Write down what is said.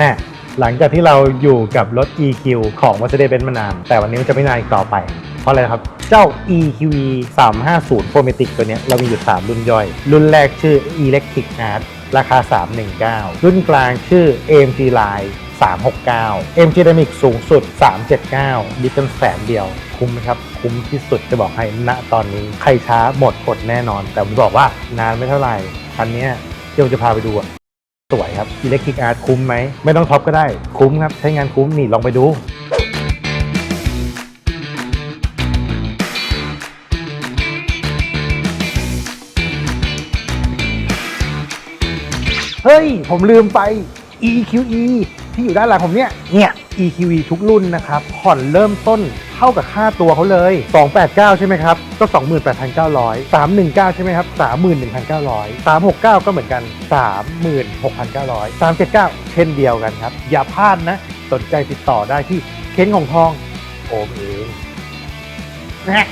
อะหลังจากที่เราอยู่กับรถ EQ ของ Mercedes-Benz มานาน แต่วันนี้มันจะไม่นานอีกต่อไป เพราะอะไรครับ เจ้า EQE 350 f o r m a t i c ตัวเนี้ยเรามีอยู่ 3 รุ่นย่อย รุ่นแรกชื่อ Electric Art ราคา 319 รุ่นกลางชื่อ AMG Line 369 AMG Dynamic สูงสุด 379ดิฟเป็นแสนเดียว คุ้มไหมครับ คุ้มที่สุดจะบอกให้ณตอนนี้ ใครช้าหมดอดแน่นอน แต่ผมบอกว่านานไม่เท่าไหร่ คันนี้ยที่ผมจะพาไปดู สวยครับ Electric Art คุ้มไหม ไม่ต้องท็อปก็ได้ คุ้มครับ ใช้งานคุ้ม นี่ ลองไปดู เฮ้ย ผมลืมไป EQE ที่อยู่ด้านหลังผมเนี่ย เนี่ย EQE ทุกรุ่นนะครับ ผ่อนเริ่มต้น เท่ากับค่าตัวเขาเลย 289 ใช่ไหมครับ ก็ 28,900 319 ใช่ไหมครับ 31,900 369 ก็เหมือนกัน 36,900 379 เช่นเดียวกันครับ อย่าพลาดนะ สนใจติดต่อได้ที่เค้นของทองโอมเองนะ